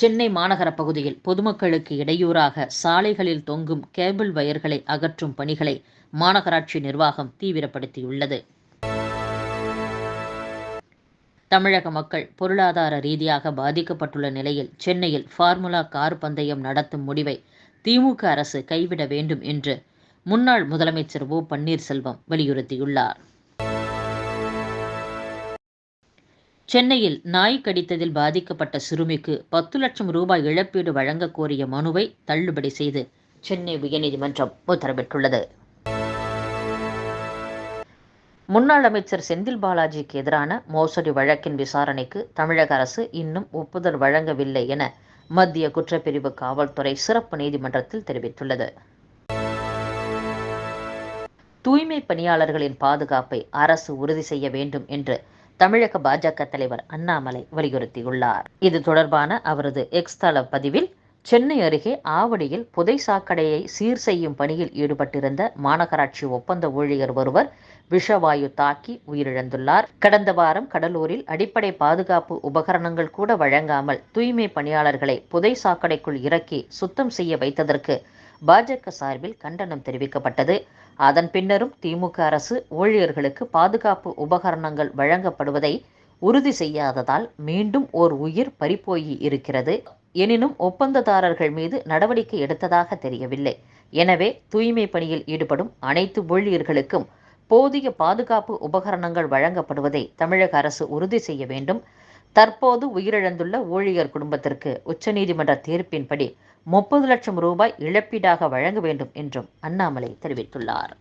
சென்னை மாநகர பகுதியில் பொதுமக்களுக்கு இடையூறாக சாலைகளில் தொங்கும் கேபிள் வயர்களை அகற்றும் பணிகளை மாநகராட்சி நிர்வாகம் தீவிரப்படுத்தியுள்ளது. தமிழக மக்கள் பொருளாதார ரீதியாக பாதிக்கப்பட்டுள்ள நிலையில் சென்னையில் ஃபார்முலா கார் பந்தயம் நடத்தும் முடிவை திமுக அரசு கைவிட வேண்டும் என்று முன்னாள் முதலமைச்சர் ஓ பன்னீர்செல்வம் வலியுறுத்தியுள்ளார். சென்னையில் நாய் கடித்ததில் பாதிக்கப்பட்ட சிறுமிக்கு பத்து லட்சம் ரூபாய் இழப்பீடு வழங்கக் கோரிய மனுவை தள்ளுபடி செய்து சென்னை உயர்நீதிமன்றம் உத்தரவிட்டுள்ளது. முன்னாள் அமைச்சர் செந்தில் பாலாஜிக்கு எதிரான மோசடி வழக்கின் விசாரணைக்கு தமிழக அரசு இன்னும் ஒப்புதல் வழங்கவில்லை என மத்திய குற்றப்பிரிவு காவல்துறை சிறப்பு நீதிமன்றத்தில் தெரிவித்துள்ளது. தூய்மை பணியாளர்களின் பாதுகாப்பை அரசு உறுதி செய்ய வேண்டும் என்று தமிழக பாஜக தலைவர் அண்ணாமலை வலியுறுத்தியுள்ளார். இது தொடர்பான அவரது எக்ஸ் தள பதிவில் சென்னை அருகே ஆவடியில் புதை சாக்கடையை சீர் செய்யும் பணியில் ஈடுபட்டிருந்த மாநகராட்சி ஒப்பந்த ஊழியர் ஒருவர் விஷவாயு தாக்கி உயிரிழந்துள்ளார். கடந்த வாரம் கடலூரில் அடிப்படை பாதுகாப்பு உபகரணங்கள் கூட வழங்காமல் தூய்மை பணியாளர்களை புதை சாக்கடைக்குள் இறக்கி சுத்தம் செய்ய வைத்ததற்கு பாஜக சார்பில் கண்டனம் தெரிவிக்கப்பட்டது. அதன் பின்னரும் திமுக அரசு ஊழியர்களுக்கு பாதுகாப்பு உபகரணங்கள் வழங்கப்படுவதை உறுதி செய்யாததால் மீண்டும் ஓர் உயிர் பறிப்போயி இருக்கிறது. எனினும் ஒப்பந்ததாரர்கள் மீது நடவடிக்கை எடுத்ததாக தெரியவில்லை. எனவே தூய்மை பணியில் ஈடுபடும் அனைத்து ஊழியர்களுக்கும் போதிய பாதுகாப்பு உபகரணங்கள் வழங்கப்படுவதை தமிழக அரசு உறுதி செய்ய வேண்டும். தற்போது உயிரிழந்துள்ள ஊழியர் குடும்பத்திற்கு உச்சநீதிமன்ற தீர்ப்பின்படி முப்பது லட்சம் ரூபாய் இழப்பீடாக வழங்க வேண்டும் என்றும் அண்ணாமலை தெரிவித்துள்ளார்.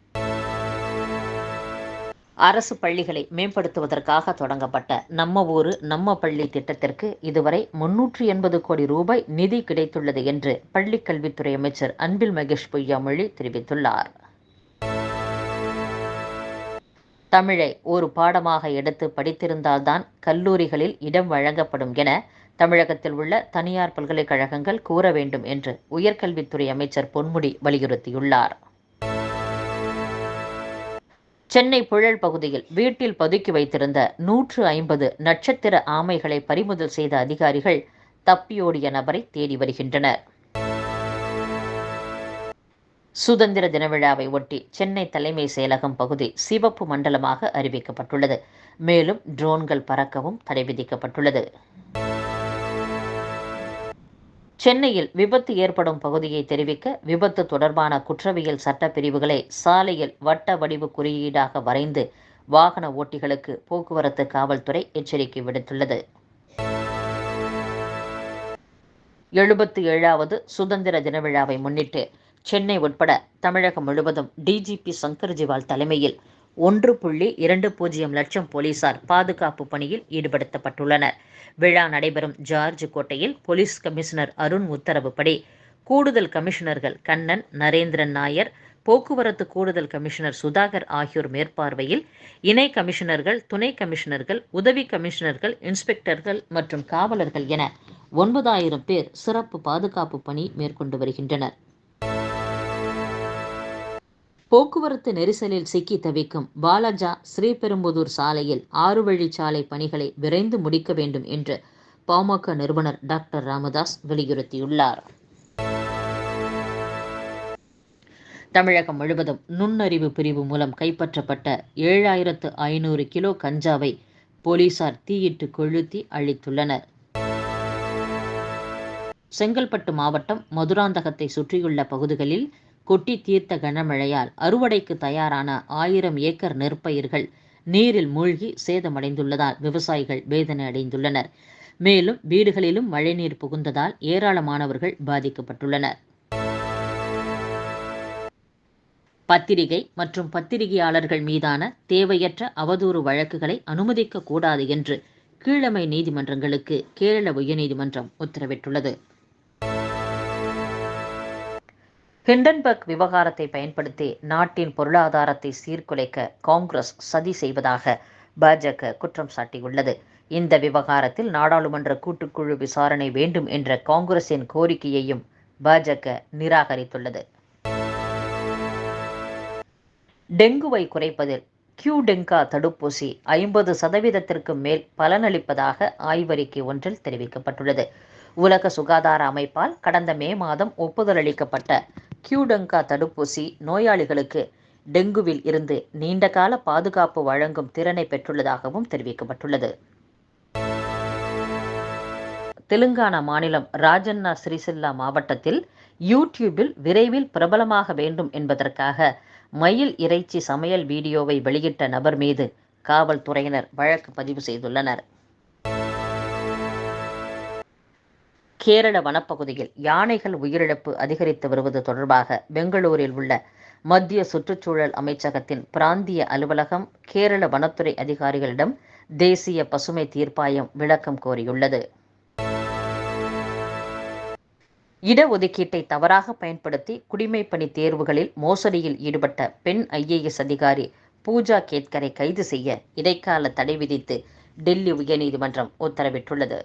அரசு பள்ளிகளை மேம்படுத்துவதற்காக தொடங்கப்பட்ட நம்ம ஊரு நம்ம பள்ளி திட்டத்திற்கு இதுவரை முன்னூற்றி எண்பது கோடி ரூபாய் நிதி கிடைத்துள்ளது என்று பள்ளிக்கல்வித்துறை அமைச்சர் அன்பில் மகேஷ் பொய்யாமொழி தெரிவித்துள்ளார். தமிழை ஒரு பாடமாக எடுத்து படித்திருந்தால்தான் கல்லூரிகளில் இடம் வழங்கப்படும் என தமிழகத்தில் உள்ள தனியார் பல்கலைக்கழகங்கள் கூற வேண்டும் என்று உயர்கல்வித்துறை அமைச்சர் பொன்முடி வலியுறுத்தியுள்ளார். சென்னை புழல் பகுதியில் வீட்டில் பதுக்கி வைத்திருந்த நூற்று ஐம்பது நட்சத்திர ஆமைகளை பறிமுதல் செய்த அதிகாரிகள் தப்பியோடிய நபரை தேடி வருகின்றனர். சுதந்திர தின விழாவை ஒட்டி சென்னை தலைமை செயலகம் பகுதி சிவப்பு மண்டலமாக அறிவிக்கப்பட்டுள்ளது. மேலும் ட்ரோன்கள் பறக்கவும் தடை விதிக்கப்பட்டுள்ளது. சென்னையில் விபத்து ஏற்படும் பகுதியை தெரிவிக்க விபத்து தொடர்பான குற்றவியல் சட்ட பிரிவுகளை சாலையில் வட்ட வடிவு குறியீடாக வரைந்து வாகன ஓட்டிகளுக்கு போக்குவரத்து காவல்துறை எச்சரிக்கை விடுத்துள்ளது. எழுபத்தி ஏழாவது சுதந்திர தின விழாவை முன்னிட்டு சென்னை உட்பட தமிழகம் முழுவதும் டிஜிபி சங்கர் ஜிவால் தலைமையில் ஒன்று புள்ளி இரண்டு பூஜ்ஜியம் லட்சம் போலீசார் பாதுகாப்பு பணியில் ஈடுபடுத்தப்பட்டுள்ளனர். விழா நடைபெறும் ஜார்ஜ் கோட்டையில் போலீஸ் கமிஷனர் அருண் உத்தரவுப்படி கூடுதல் கமிஷனர்கள் கண்ணன் நரேந்திரன் நாயர் போக்குவரத்து கூடுதல் கமிஷனர் சுதாகர் ஆகியோர் மேற்பார்வையில் இணை கமிஷனர்கள் துணை கமிஷனர்கள் உதவி கமிஷனர்கள் இன்ஸ்பெக்டர்கள் மற்றும் காவலர்கள் என ஒன்பதாயிரம் பேர் சிறப்பு பாதுகாப்பு பணி மேற்கொண்டு வருகின்றனர். போக்குவரத்து நெரிசலில் சிக்கி தவிக்கும் பாலாஜா ஸ்ரீபெரும்புதூர் சாலையில் ஆறு வழிச்சாலை பணிகளை விரைந்து முடிக்க வேண்டும் என்று பாமக நிறுவனர் டாக்டர் ராமதாஸ் வலியுறுத்தியுள்ளார். தமிழகம் முழுவதும் நுண்ணறிவு பிரிவு மூலம் கைப்பற்றப்பட்ட ஏழாயிரத்து ஐநூறு கிலோ கஞ்சாவை போலீசார் தீயிட்டு கொளுத்தி அழித்துள்ளனர். செங்கல்பட்டு மாவட்டம் மதுராந்தகத்தை சுற்றியுள்ள பகுதிகளில் கொட்டி தீர்த்த கனமழையால் அறுவடைக்கு தயாரான ஆயிரம் ஏக்கர் நெற்பயிர்கள் நீரில் மூழ்கி சேதமடைந்துள்ளதால் விவசாயிகள் வேதனை அடைந்துள்ளனர். மேலும் வீடுகளிலும் மழைநீர் புகுந்ததால் ஏராளமானவர்கள் பாதிக்கப்பட்டுள்ளனர். பத்திரிகை மற்றும் பத்திரிகையாளர்கள் மீதான தேவையற்ற அவதூறு வழக்குகளை அனுமதிக்க கூடாது என்று கீழமை நீதிமன்றங்களுக்கு கேரள உயர்நீதிமன்றம் உத்தரவிட்டுள்ளது. ஹிண்டன்பர்க் விவகாரத்தை பயன்படுத்தி நாட்டின் பொருளாதாரத்தை சீர்குலைக்க காங்கிரஸ் சதி செய்வதாக பாஜக குற்றம் சாட்டியுள்ளது. இந்த விவகாரத்தில் நாடாளுமன்ற கூட்டுக்குழு விசாரணை வேண்டும் என்ற காங்கிரசின் கோரிக்கையையும் பாஜக நிராகரித்துள்ளது. டெங்குவை குறைப்பதில் கியூ டெங்கா தடுப்பூசி ஐம்பது சதவீதத்திற்கு மேல் பலனளிப்பதாக ஆய்வறிக்கை ஒன்றில் தெரிவிக்கப்பட்டுள்ளது. உலக சுகாதார அமைப்பால் கடந்த மே மாதம் ஒப்புதல் அளிக்கப்பட்ட கியூடங்கா தடுப்பூசி நோயாளிகளுக்கு டெங்குவில் இருந்து நீண்டகால பாதுகாப்பு வழங்கும் திறனை பெற்றுள்ளதாகவும் தெரிவிக்கப்பட்டுள்ளது. தெலுங்கானா மாநிலம் ராஜன்னா சிறிசில்லா மாவட்டத்தில் யூடியூபில் விரைவில் பிரபலமாக வேண்டும் என்பதற்காக மயில் இறைச்சி சமையல் வீடியோவை வெளியிட்ட நபர் மீது காவல்துறையினர் வழக்கு பதிவு செய்துள்ளனர். கேரள வனப்பகுதியில் யானைகள் உயிரிழப்பு அதிகரித்து வருவது தொடர்பாக பெங்களூரில் உள்ள மத்திய சுற்றுச்சூழல் அமைச்சகத்தின் பிராந்திய அலுவலகம் கேரள வனத்துறை அதிகாரிகளிடம் தேசிய பசுமை தீர்ப்பாயம் விளக்கம் கோரியுள்ளது. இடஒதுக்கீட்டை தவறாக பயன்படுத்தி குடிமைப்பணி தேர்வுகளில் மோசடியில் ஈடுபட்ட பெண் ஐஏஎஸ் அதிகாரி பூஜா கேத்கரை கைது செய்ய இடைக்கால தடை விதித்து டெல்லி உயர்நீதிமன்றம் உத்தரவிட்டுள்ளது.